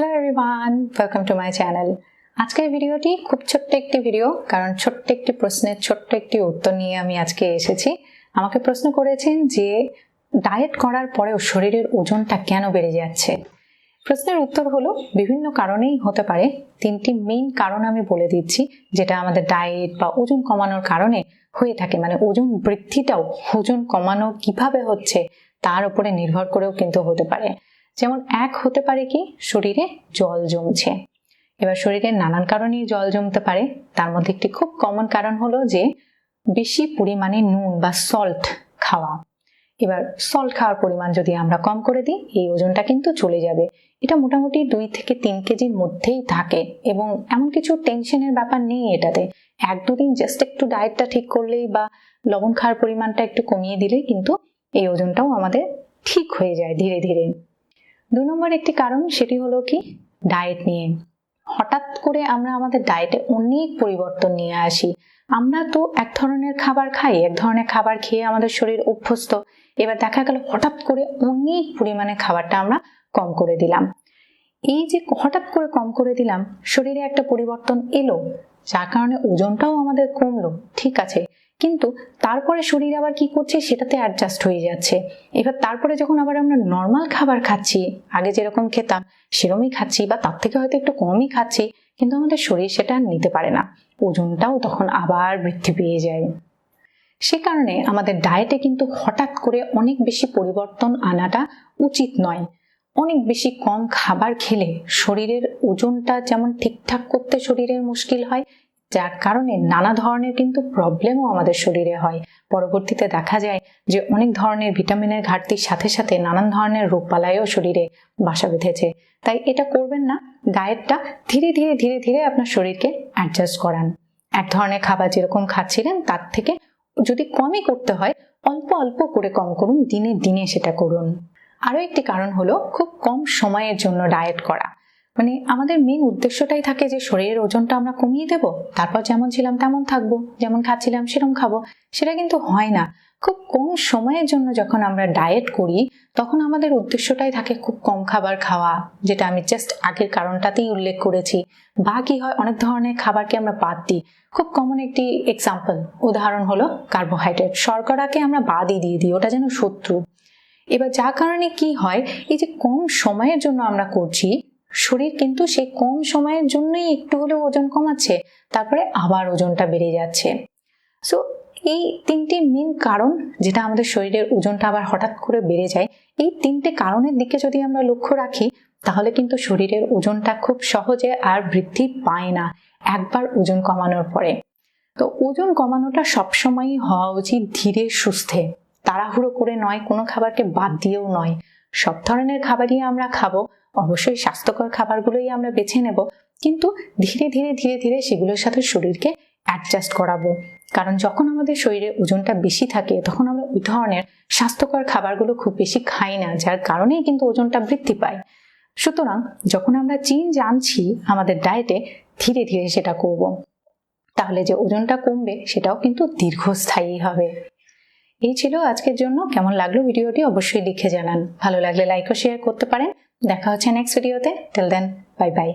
Hello everyone welcome to my channel আজকের ভিডিওটি খুব ছোট্ট একটি ভিডিও কারণ ছোট্ট একটি প্রশ্নের ছোট্ট একটি উত্তর নিয়ে আমি আজকে এসেছি। আমাকে প্রশ্ন করেছেন যে ডায়েট করার পরেও শরীরের ওজনটা কেন বেড়ে যাচ্ছে? প্রশ্নের উত্তর হলো, বিভিন্ন কারণেই হতে পারে। তিনটি মেইন কারণ আমি বলে দিচ্ছি, যেটা আমাদের ডায়েট বা ওজন কমানোর কারণে হয়ে থাকে। মানে ওজন বৃদ্ধিটাও, ওজন কমানো কীভাবে হচ্ছে, তার উপরে নির্ভর করেও কিন্তু হতে পারে। যেমন এক হতে পারে কি, শরীরে জল জমছে। এবার শরীরে নানান কারণেই জল জমতে পারে। তার মধ্যে একটি খুব কমন কারণ হলো যে, বেশি পরিমাণে নুন বা সল্ট খাওয়া। এবার সল্ট খাওয়ার পরিমাণ যদি আমরা কম করে দিই, এই ওজনটা কিন্তু চলে যাবে। এটা মোটামুটি দুই থেকে তিন কেজির মধ্যেই থাকে এবং এমন কিছু টেনশনের ব্যাপার নেই এটাতে। এক দুদিন জাস্ট একটু ডায়েটটা ঠিক করলেই বা লবণ খাওয়ার পরিমাণটা একটু কমিয়ে দিলেই কিন্তু এই ওজনটাও আমাদের ঠিক হয়ে যায় ধীরে ধীরে। দু নম্বর একটি কারণ সেটি হলো কি? ডায়েট নিয়ে। হঠাৎ করে আমরা আমাদের ডায়েটে অনেক পরিবর্তন নিয়ে আসি। আমরা তো এক ধরনের খাবার খাই, এক ধরনের খাবার খেয়ে আমাদের শরীর অভ্যস্ত। এবার দেখা গেল হঠাৎ করে অনেক পরিমাণে খাবারটা আমরা কম করে দিলাম। এই যে হঠাৎ করে কম করে দিলাম, শরীরে একটা পরিবর্তন এলো, যার কারণে ওজনটাও আমাদের কমলো। ঠিক আছে কিন্তু তারপরে শরীর আবার কি করছে সেটাতে অ্যাডজাস্ট হয়ে যাচ্ছে। এবার তারপরে যখন আবার আমরা নর্মাল খাবার খাচ্ছি, আগে যেরকম খেতাম সেরমই খাচ্ছি বা তার থেকে হয়তো একটু কমই খাচ্ছি, কিন্তু আমাদের শরীর সেটা নিতে পারে না। ওজনটাও তখন আবার বৃদ্ধি পেয়ে যায়। সে কারণে আমাদের ডায়েটে কিন্তু হঠাৎ করে অনেক বেশি পরিবর্তন আনাটা উচিত নয়। অনেক বেশি কম খাবার খেলে শরীরের ওজনটা যেমন ঠিকঠাক করতে শরীরের মুশকিল হয় যার কারণে নানা ধরনের কিন্তু প্রবলেমও আমাদের শরীরে হয়। পরবর্তীতে দেখা যায় যে অনেক ধরনের ভিটামিনের ঘাটতির সাথে সাথে নানান ধরনের রোগপালায়ও শরীরে বাসা বেঁধেছে। তাই এটা করবেন না। ডায়েটটা ধীরে ধীরে ধীরে ধীরে আপনার শরীরকে অ্যাডজাস্ট করান। এক ধরনের খাবার যেরকম খাচ্ছিলেন, তার থেকে যদি কমই করতে হয়, অল্প অল্প করে কম করুন, দিনে দিনে সেটা করুন। আরও একটি কারণ হলো খুব কম সময়ের জন্য ডায়েট করা। মানে আমাদের মেন উদ্দেশ্যটাই থাকে যে শরীরের ওজনটা আমরা কমিয়ে দেব, তারপর যেমন ছিলাম তেমন থাকব, যেমন খাচ্ছিলাম সেরকম খাব, সেটা কিন্তু হয় না। খুব কম সময়ের জন্য যখন আমরা ডায়েট করি, তখন আমাদের উদ্দেশ্যটাই থাকে খুব কম খাবার খাওয়া, যেটা আমি জাস্ট আগের কারণটাতেই উল্লেখ করেছি। বা কি হয়, অনেক ধরনের খাবারকে আমরা বাদ দিই। খুব কমন একটি এক্সাম্পল উদাহরণ হলো কার্বোহাইড্রেট শর্করাকে আমরা বাদই দিয়ে দিই, ওটা যেন শত্রু। এবার যা কারণে কি হয়, এই যে কম সময়ের জন্য আমরা করছি শরীর কিন্তু সেই কম সময়ের জন্যই একটু হলেও ওজন কমাচ্ছে, তারপরে আবার ওজনটা বেড়ে যাচ্ছে। সো এই তিনটি মেন কারণ যেটা আমাদের শরীরের ওজনটা আবার হঠাৎ করে বেড়ে যায়, এই তিনটে কারণের দিকে যদি আমরা লক্ষ্য রাখি, তাহলে কিন্তু শরীরের ওজনটা খুব সহজে আর বৃদ্ধি পায় না একবার ওজন কমানোর পরে। তো ওজন কমানোটা সবসময়ই হওয়া উচিত ধীরে, সুস্থে। তাড়াহুড়ো করে নয়, কোনো খাবারকে বাদ দিয়েও নয়। সব ধরনের খাবারই আমরা খাব, অবশ্যই স্বাস্থ্যকর খাবারগুলোই আমরা বেছে নেব, কিন্তু ধীরে ধীরে ধীরে ধীরে সেগুলোর সাথে শরীরকে অ্যাডজাস্ট করাবো। কারণ যখন আমাদের শরীরে ওজনটা বেশি থাকে, তখন আমরা ওই ধরনের স্বাস্থ্যকর খাবারগুলো খুব বেশি খাই না, যার কারণেই কিন্তু ওজনটা বৃদ্ধি পায়। সুতরাং যখন আমরা চেঞ্জ আনছি আমাদের ডায়েটে ধীরে ধীরে সেটা করব। তাহলে যে ওজনটা কমবে, সেটাও কিন্তু দীর্ঘস্থায়ী হবে। এই ছিল আজকের জন্য। কেমন লাগল ভিডিওটি অবশ্যই লিখে জানান। ভালো লাগলে লাইক ও শেয়ার করতে পারেন। দেখা হচ্ছে নেক্সট ভিডিওতে টেল দেন বাই বাই